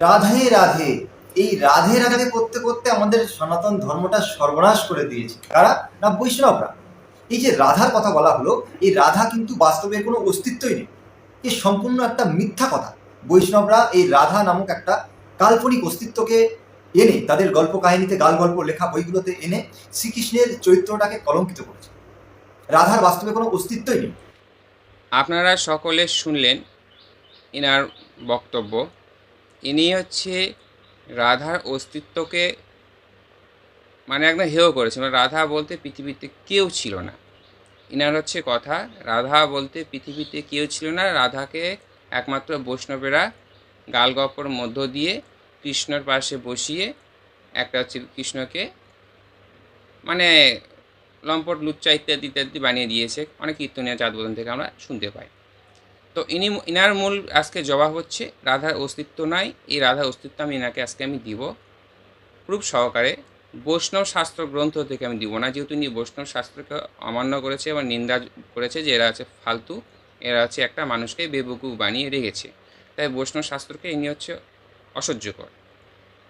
রাধে রাধে। এই রাধে রাধে করতে করতে আমাদের সনাতন ধর্মটা সর্বনাশ করে দিয়েছে। কারা? না, বৈষ্ণবরা। এই যে রাধার কথা বলা হলো, এই রাধা কিন্তু বাস্তবের কোনো অস্তিত্বই নেই। এ সম্পূর্ণ একটা মিথ্যা কথা। বৈষ্ণবরা এই রাধা নামক একটা কাল্পনিক অস্তিত্বকে এনে, তাদের গল্প কাহিনীতে গাল গল্প লেখা বইগুলোতে এনে শ্রীকৃষ্ণের চরিত্রটাকে কলঙ্কিত করেছে। রাধার বাস্তবে কোনো অস্তিত্বই নেই। আপনারা সকলে শুনলেন এনার বক্তব্য। ইনি হচ্ছে রাধার অস্তিত্বকে মানে একদম হেয় করেছে। মানে রাধা বলতে পৃথিবীতে কেউ ছিল না। ইনার হচ্ছে কথা, রাধা বলতে পৃথিবীতে কেউ ছিল না। রাধাকে একমাত্র বৈষ্ণবেরা গালগপ্পর মধ্য দিয়ে কৃষ্ণর পাশে বসিয়ে একটা হচ্ছে কৃষ্ণকে মানে লম্পট, লুচ্চা ইত্যাদি ইত্যাদি বানিয়ে দিয়েছে। অনেক কীর্তনীয় চাঁদবোধন থেকে আমরা শুনতে পাই। তো ইনি ইনার মূল আজকে জবাব হচ্ছে, রাধার অস্তিত্ব নাই, এই রাধার অস্তিত্ব আমি এনাকে আজকে আমি দিব। প্রুফ সহকারে, বৈষ্ণব শাস্ত্র গ্রন্থ থেকে আমি দিব না, যেহেতু ইনি বৈষ্ণব শাস্ত্রকে অমান্য করেছে এবং নিন্দা করেছে যে এরা আছে ফালতু, এরা হচ্ছে একটা মানুষকে বেবকুফ বানিয়ে রেখেছে। তাই বৈষ্ণব শাস্ত্রকে ইনি হচ্ছে অসহ্যকর।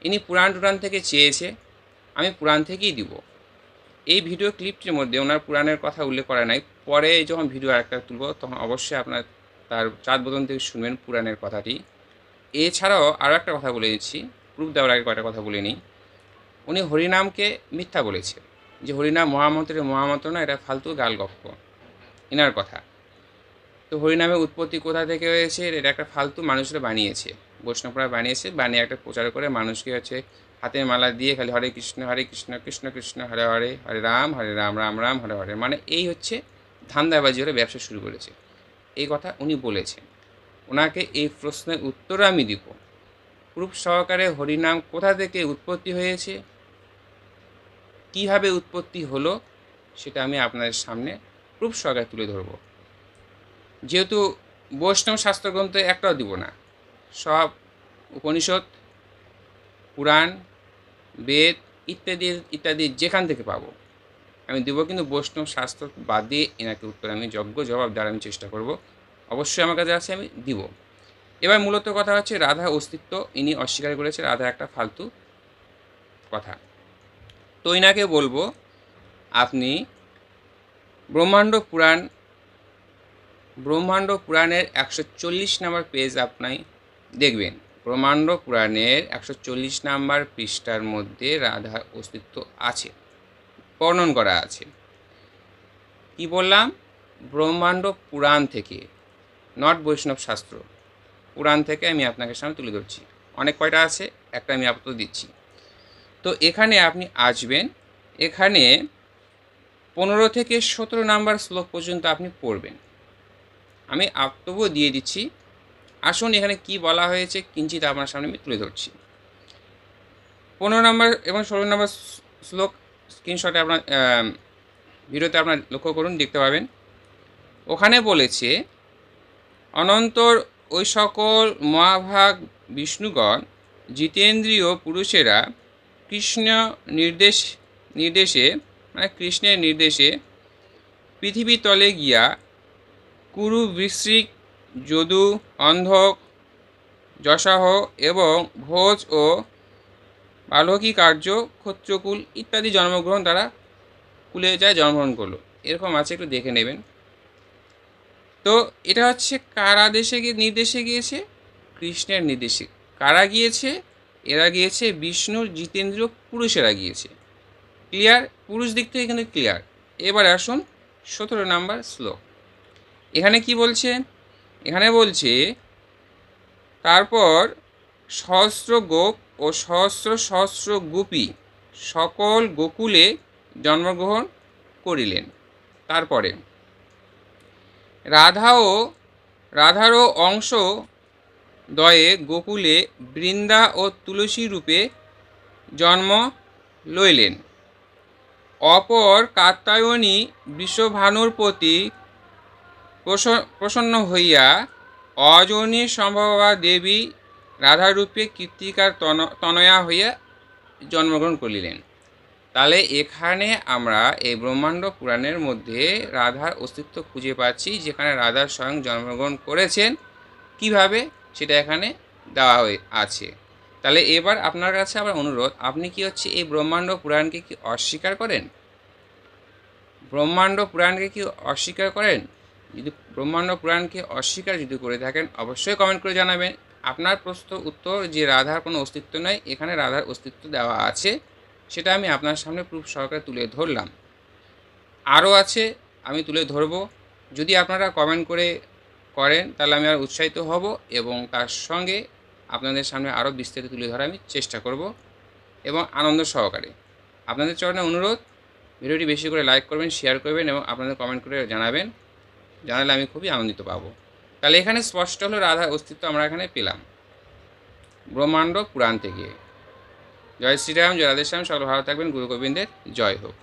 ইনি পুরাণ টুরাণ থেকে চেয়েছে, আমি পুরাণ থেকেই দিব। এই ভিডিও ক্লিপটির মধ্যে ওনার পুরাণের কথা উল্লেখ করা নাই, পরে যখন ভিডিও আরেকটা তুলব, তখন অবশ্যই আপনার তার চাঁদ বদন থেকে শুনবেন পুরাণের কথাটি। এছাড়াও আরও একটা কথা বলে দিচ্ছি, প্রুফ দেওয়ার আগে কয়েকটা কথা বলে নিই। উনি হরিনামকে মিথ্যা বলেছে যে হরিনাম মহামন্ত্রের মহামন্ত্র না এটা ফালতু গালগপ্প। এনার কথা। তো হরিনামের উৎপত্তি কোথা থেকে হয়েছে, এটা একটা ফালতু মানুষরা বানিয়েছে। বৈষ্ণবরা বানিয়েছে, বানিয়ে একটা প্রচার করে মানুষকে হচ্ছে হাতের মালা দিয়ে খালি হরে কৃষ্ণ হরে কৃষ্ণ কৃষ্ণ কৃষ্ণ, হরে হরে হরে রাম হরে রাম রাম রাম, হরে হরে। মানে এই হচ্ছে ধান্দাবাজি হলে ব্যবসা শুরু করেছে। এই কথা উনি বলেছেন। ওনাকে এই প্রশ্নের উত্তর আমি দিব। প্রুফ সহকারে হরিনাম কোথা থেকে উৎপত্তি হয়েছে? কীভাবে উৎপত্তি হলো? সেটা আমি আপনাদের সামনে প্রুফ সহকারে তুলে ধরব। যেহেতু বৈষ্ণব শাস্ত্রগ্রন্থে একটাও দিব না। সব উপনিষদ, পুরাণ, বেদ ইত্যাদি ইত্যাদি যেখান থেকে পাবো। আমি দেবো কিন্তু বৈষ্ণব শাস্ত্র বাদ এনাকে উত্তর, আমি যজ্ঞ জবাব দেওয়ার আমি চেষ্টা করব। অবশ্যই আমার কাছে আছে, আমি দিব। এবার মূলত কথা হচ্ছে রাধা অস্তিত্ব, ইনি অস্বীকার করেছে রাধা একটা ফালতু কথা। তো ইনাকে বলব, আপনি ব্রহ্মাণ্ড পুরাণ, ব্রহ্মাণ্ড পুরাণের একশো চল্লিশ নম্বর পেজ আপনি দেখবেন। ব্রহ্মাণ্ড পুরাণের একশো চল্লিশ নাম্বার পৃষ্ঠার মধ্যে রাধার অস্তিত্ব আছে। বর্ণন করা আছে। কি বললাম? ব্রহ্মাণ্ড পুরাণ থেকে নট বৈষ্ণব শাস্ত্র। পুরাণ থেকে আমি আপনাকে সামনে তুলে ধরছি। অনেক কয়টা আছে? একটা আমি আপাতত দিচ্ছি। তো এখানে আপনি আসবেন। এখানে পনেরো থেকে সতেরো নাম্বার শ্লোক পর্যন্ত আপনি পড়বেন। আমি আপ্তব্য দিয়ে দিচ্ছি। আসুন এখানে কি বলা হয়েছে, কিঞ্চিত আপনার সামনে আমি তুলে ধরছি। পনেরো নম্বর এবং ষোলো নম্বর শ্লোক স্ক্রিনশটে আপনার ভিডিওতে আপনার লক্ষ্য করুন, দেখতে পাবেন। ওখানে বলেছে, অনন্তর ওই সকল মহাভাগ বিষ্ণুগণ, জিতেন্দ্রীয় পুরুষেরা কৃষ্ণ নির্দেশ, নির্দেশে মানে কৃষ্ণের নির্দেশে পৃথিবী তলে গিয়া কুরু বৃশ্রিক যদু, অন্ধক, যশাহ এবং ভোজ ও বালকী কার্য, ক্ষত্রকুল ইত্যাদি জন্মগ্রহণ তারা কুলে যায় জন্মগ্রহণ করল। এরকম আছে, একটু দেখে নেবেন। তো এটা হচ্ছে কারা দেশে গিয়ে, নির্দেশে গিয়েছে? কৃষ্ণের নির্দেশে। কারা গিয়েছে? এরা গিয়েছে বিষ্ণুর জিতেন্দ্র, পুরুষেরা গিয়েছে। ক্লিয়ার? পুরুষ দিক থেকে কিন্তু ক্লিয়ার। এবার আসুন সতেরো নাম্বার শ্লোক। এখানে কি বলছে? এখানে বলছে, তারপর সহস্র গোপ ও সহস্র সহস্র গোপী সকল গোকুলে জন্মগ্রহণ করিলেন। তারপরে রাধাও রাধারও অংশ দয়ে গোকুলে বৃন্দা ও তুলসী রূপে জন্ম লইলেন। অপর কাত্যায়নী বিশ্বভানুর প্রতি প্রস- প্রসন্ন হইয়া অজনী সম্ভবা দেবী রাধারূপে কীর্তিকার তন তনয়া হইয়া জন্মগ্রহণ করিলেন। তাহলে এখানে আমরা এই ব্রহ্মাণ্ড পুরাণের মধ্যে রাধার অস্তিত্ব খুঁজে পাচ্ছি, যেখানে রাধা স্বয়ং জন্মগ্রহণ করেছেন। কীভাবে? সেটা এখানে দেওয়া হয়ে আছে। তাহলে এবার আপনার কাছে আবার অনুরোধ, আপনি কি হচ্ছে এই ব্রহ্মাণ্ড পুরাণকে কি অস্বীকার করেন? ব্রহ্মাণ্ড পুরাণকে কি অস্বীকার করেন? যদি ব্রহ্মাণ্ড পুরাণকে অস্বীকার যদি করে থাকেন, অবশ্যই কমেন্ট করে জানাবেন। আপনার প্রশ্ন উত্তর যে রাধার কোনো অস্তিত্ব নেই, এখানে রাধার অস্তিত্ব দেওয়া আছে, সেটা আমি আপনার সামনে প্রুফ সহকারে তুলে ধরলাম। আরও আছে, আমি তুলে ধরব। যদি আপনারা কমেন্ট করে করেন, তাহলে আমি আর উৎসাহিত হব এবং তার সঙ্গে আপনাদের সামনে আরও বিস্তারিত তুলে ধরার আমি চেষ্টা করব এবং আনন্দ সহকারে। আপনাদের চরণে অনুরোধ, ভিডিওটি বেশি করে লাইক করবেন শেয়ার করবেন এবং আপনাদের কমেন্ট করে জানাবেন। জানালে আমি খুবই আনন্দিত পাবো। তাহলে এখানে স্পষ্ট হলো রাধার অস্তিত্ব আমরা এখানে পেলাম। ব্রহ্মাণ্ড পুরাণ থেকে। জয় শ্রীরাম, জয় রাধেশ্যাম, সকল ভালো থাকবেন, গুরু গোবিন্দের জয় হোক।